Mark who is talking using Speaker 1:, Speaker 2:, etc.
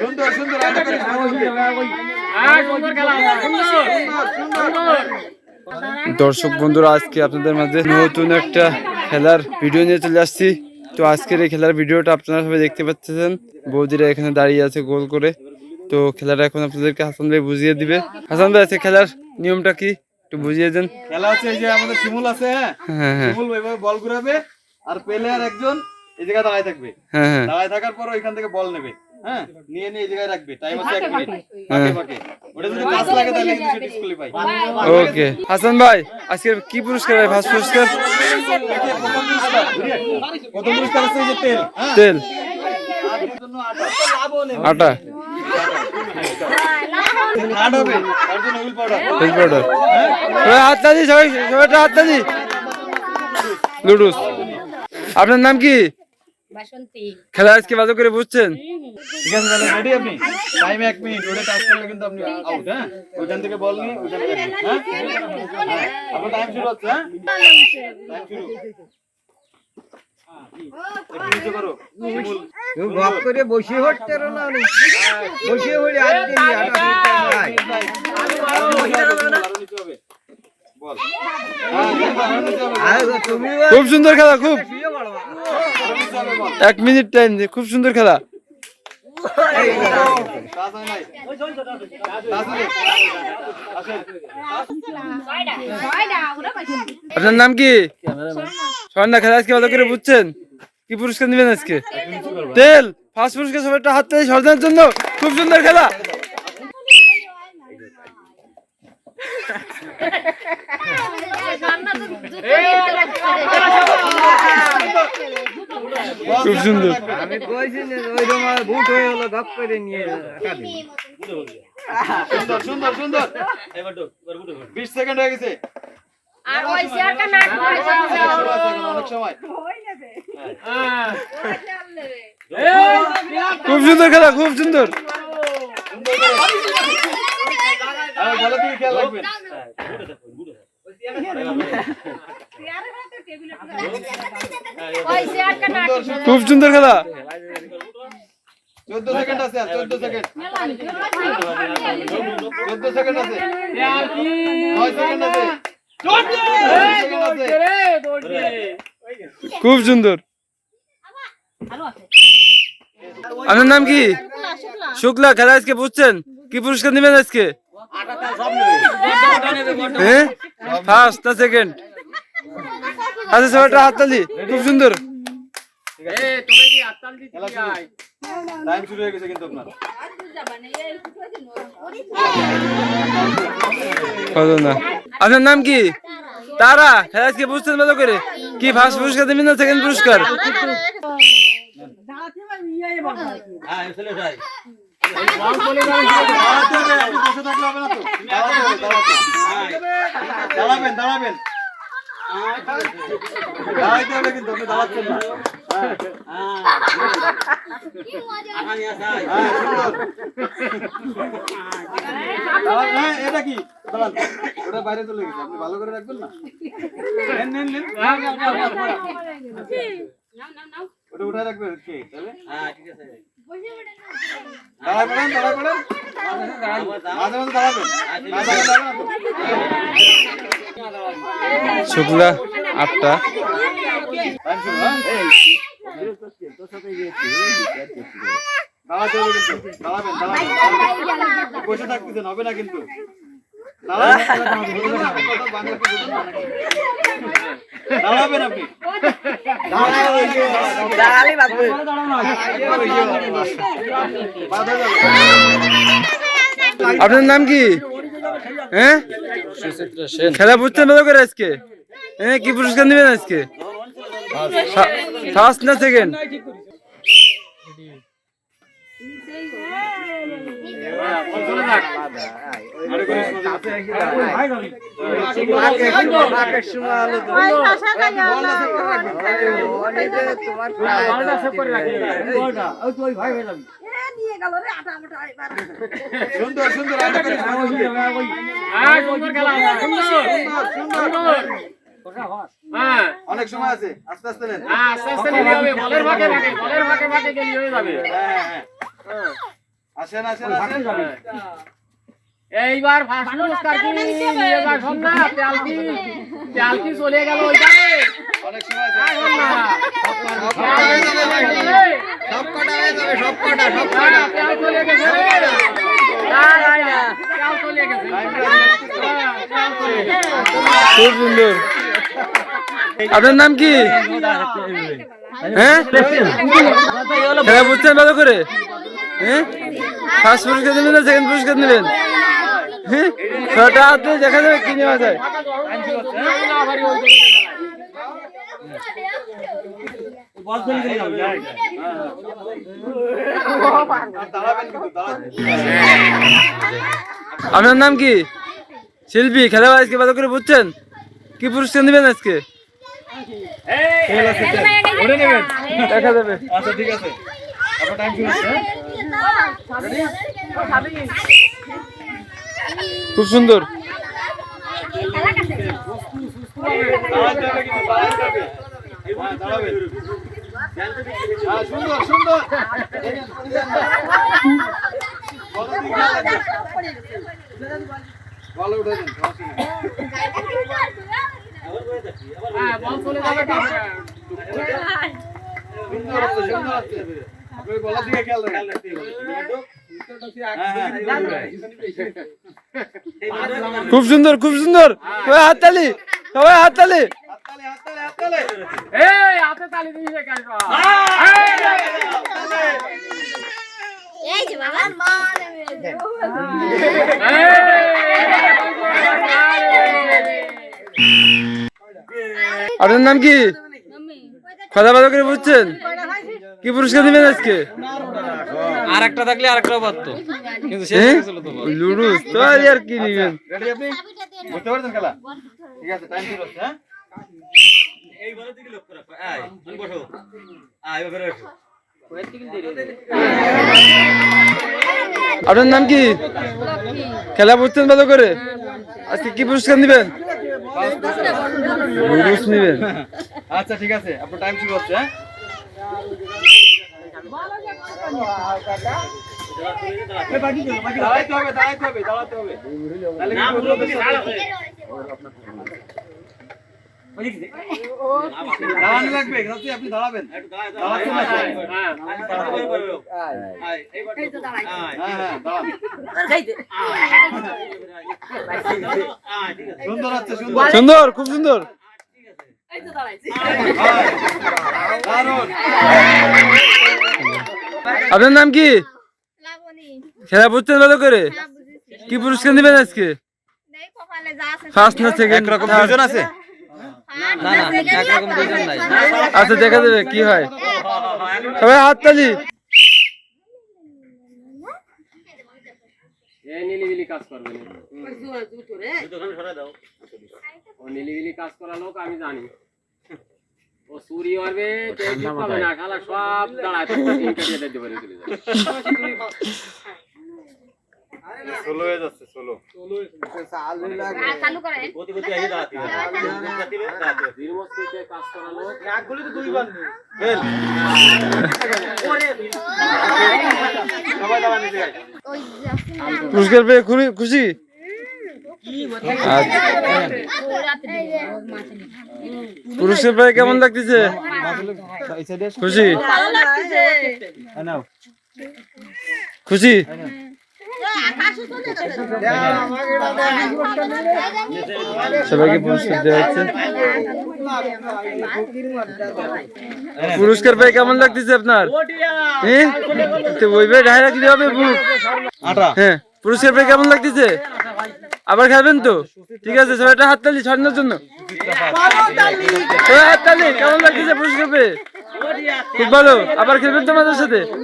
Speaker 1: সুন্দর সুন্দর।
Speaker 2: দর্শক বন্ধুরা আজকে আপনাদের মাঝে নতুন একটা খেলার ভিডিও নিয়ে চলে আসছি। তো আজকের এই খেলার ভিডিওটা আপনারা সবাই দেখতে পাচ্ছেন। বৌদিরা এখানে দাঁড়িয়ে আছে গোল করে। তো খেলাটা এখন আপনাদেরকে হাসান ভাই বুঝিয়ে দিবে। হাসান ভাই আজকে খেলার নিয়মটা কি? একটু বুঝিয়ে দেন।
Speaker 1: খেলা হচ্ছে এই যে আমাদের শিমুল আছে হ্যাঁ?
Speaker 2: হ্যাঁ হ্যাঁ।
Speaker 1: শিমুল এভাবে বল ঘুরাবে আর প্লেয়ার একজন এই জায়গায় দাঁড়ায় থাকবে।
Speaker 2: হ্যাঁ হ্যাঁ।
Speaker 1: দাঁড়ায় থাকার পর ওইখান থেকে বল নেবে হ্যাঁ? নিয়ে নিয়ে এই জায়গায় রাখবে টাইম আছে এক মিনিট। ফাঁকে ফাঁকে। ওটা যদি কাজ লাগে তাহলে কিন্তু সে ডিসকুয়ালিফাই
Speaker 2: ওকে। হাসান ভাই আজকে কি পুরস্কার ভাই? ফার্স্ট পুরস্কার?
Speaker 1: প্রথম পুরস্কার প্রথম পুরস্কার হচ্ছে এই যে তেল হ্যাঁ?
Speaker 2: তেল।
Speaker 1: আর এর জন্য আটা।
Speaker 2: আটা।
Speaker 1: পাউডার
Speaker 2: হাত সবাই সবাইটা হাত লুডুস। আপনার নাম কি? খেলা আজকে ভালো করে বুঝছেন?
Speaker 1: ঠিক আছে তাহলে রেডি আপনি? টাইম এক মিনিট ওটা টাচ করলে কিন্তু আপনি আউট হ্যাঁ? থেকে বল নিয়ে হ্যাঁ? হ্যাঁ। আপনার টাইম শুরু হচ্ছে হ্যাঁ? টাইম শুরু। নিচে করো
Speaker 3: করে বসে হচ্ছে না হলে? আর দিন
Speaker 2: খুব সুন্দর খেলা খুব। এক মিনিট টাইম খুব সুন্দর খেলা
Speaker 1: কাজ হয় নাই কাজ হলে আসেন
Speaker 2: আপনার নাম কি? স্বর্ণা খেলা আজকে ভালো করে বুঝছেন? কি পুরস্কার নেবেন আজকে? তেল, ফার্স্ট পুরস্কার সবাইটা হাত তালি সর্দার জন্য। খুব সুন্দর খেলা। খুব সুন্দর
Speaker 3: আমি কইছি না ওই তোমার বুট হয়ে হলো গপ করে নিয়ে
Speaker 1: সুন্দর সুন্দর সুন্দর। বিশ সেকেন্ড হয়ে গেছে।
Speaker 4: আর ওই শেয়ারটা না
Speaker 1: শুরু আছে এখন, অনেক সময়।
Speaker 2: খুব সুন্দর খেলা খুব সুন্দর।
Speaker 1: সুন্দর করে আর বলে তুমি খেয়াল রাখবেন।
Speaker 2: খুব সুন্দর খেলা।
Speaker 1: চোদ্দ সেকেন্ড আছে চোদ্দ সেকেন্ড চোদ্দ সেকেন্ড আছে। নয় সেকেন্ড আছে। নয় সেকেন্ড আছে
Speaker 2: খুব সুন্দর। আপনার নাম কি? শুক্লা খেলা আজকে বুঝছেন? কি পুরস্কার নেবেন আজকে? হ্যাঁ? ফার্স্ট না সেকেন্ড আচ্ছা সবাইটা হাততালি খুব সুন্দর।
Speaker 1: হয়ে আপনার
Speaker 2: নাম কি? তারা। খেলা আজকে বুঝছেন ভালো করে। কি ফার্স্ট পুরস্কার দেবেন না সেকেন্ড পুরস্কার।
Speaker 1: দাঁড়াবেন দাঁড়াবেন। এটা কি ওটা বাইরে চলে গেছে আপনি ভালো করে রাখবেন না ওটা উঠায় রাখবেন কে তাহলে দাঁড়ায় পড়েন মাঝে মাঝে দাঁড়াবেন মাঝে মাঝে দাঁড়াবেন না তো।
Speaker 2: শুক্লা আটটা
Speaker 1: হ্যাঁ হবে না কিন্তু
Speaker 2: আপনার নাম কি হ্যাঁ খেলা বুঝছেন ভালো করে আজকে হ্যাঁ কি পুরস্কার নেবেন আজকে ফার্স্ট না সেকেন্ড
Speaker 1: সুন্দর সুন্দর করে
Speaker 5: হ্যাঁ সুন্দর খেলা সুন্দর
Speaker 1: সুন্দর। সুন্দর
Speaker 5: হ্যাঁ।
Speaker 1: অনেক সময় আছে আস্তে আস্তে নেন।
Speaker 5: হ্যাঁ, আস্তে আস্তে নিয়ে যাবে বলের ভাগে ভাগে বলের ভাগে ভাগে গেলে হয়ে যাবে।
Speaker 1: হ্যাঁ হ্যাঁ হ্যাঁ। আসেন আসেন আসেন।
Speaker 5: এইবার ফার্স্ট পুরস্কার কি এবার শোন না পেয়ালকি পেয়ালকি চলে গেল ওইখানে।
Speaker 1: অনেক সময় আছে।
Speaker 5: শোন না
Speaker 3: সব কটা হয়ে যাবে সব কটা সব কটা
Speaker 5: হ্যাঁ, চলে গেছে। না, না, না, পেয়াল চলে গেছে। হ্যাঁ, পেয়াল চলে গেছে।
Speaker 2: খুব সুন্দর আপনার নাম কি? হ্যাঁ? খেলা বুঝছেন ভালো করে? হ্যাঁ? ফার্স্ট পুরস্কার নেবেন না সেকেন্ড পুরস্কার নেবেন হ্যাঁ ছটা হাতে দেখা যাবে কি নেওয়া যায়? আপনার নাম কি? শিল্পী খেলা আজকে ভালো করে বুঝছেন? কি পুরস্কার নেবেন আজকে?
Speaker 1: নেবেন
Speaker 2: দেখা যাবে।
Speaker 1: আচ্ছা ঠিক আছে। টাইম হ্যাঁ?
Speaker 2: খুব সুন্দর
Speaker 1: সুন্দর সুন্দর বলো উঠে দিকে খেয়াল হ্যাঁ।
Speaker 2: খুব সুন্দর খুব সুন্দর। সবাই হাততালি সবাই হাততালি আপনার নাম কি? কথা ভালো করে বুঝছেন? কি পুরস্কার নেবেন আজকে?
Speaker 6: আর একটা থাকলে আর একটা পারতো কিন্তু শেষ
Speaker 2: হ্যাঁ?
Speaker 6: গেছিল তো
Speaker 2: লুডুস তো আর কি নেবেন?
Speaker 1: রেডি আপনি? বুঝতে পারছেন খেলা? ঠিক আছে টাইম শুরু হচ্ছে হ্যাঁ?
Speaker 2: আপনার নাম কি? খেলা বুঝছেন ভালো করে? আজকে কি পুরস্কার নেবেন? লুডুস
Speaker 1: আচ্ছা ঠিক আছে আপনার টাইম শুরু হচ্ছে হ্যাঁ? দাঁড়াতে হবে আপনি দাঁড়াবেন সুন্দর হচ্ছে সুন্দর
Speaker 2: খুব সুন্দর। আপনার নাম কি? খেলা বুঝছেন ভালো করে? কি পুরস্কার নেবেন আজকে? ফার্স্ট না সেকেন্ড
Speaker 1: দুজন আছে?
Speaker 6: নাই।
Speaker 2: আচ্ছা দেখা যাবে কি হয়? সবাই হাততালি
Speaker 5: এই নিলিবিলি কাজ করবে না। ও নিলিবিলি কাজ করা লোক আমি জানি। ও চুরি করবে পাবে না খালা সব দাঁড়ায় চলে যাবে।
Speaker 1: হয়ে যাচ্ছে
Speaker 4: চালু করেন। না,
Speaker 2: পুরস্কার পেয়ে খুবই খুশি? আচ্ছা। পুরস্কার পেয়ে কেমন লাগতেছে? খুশি?
Speaker 4: ভালো লাগতেছে।
Speaker 1: হ্যাঁ।
Speaker 2: খুশি সবাইকে পুরস্কার দেওয়া হচ্ছে। পুরস্কার পেয়ে কেমন লাগতেছে আপনার? ওইভাবে ঢাই রাখতে হবে বুক হ্যাঁ পুরস্কার পেয়ে কেমন লাগতেছে? আবার খাবেন তো? ঠিক আছে সবাই একটা হাততালি ছড়ানোর জন্য। হাততালি কেমন লাগতেছে পুরস্কার পেয়ে? খুব ভালো আবার খেলবেন তো আমাদের সাথে।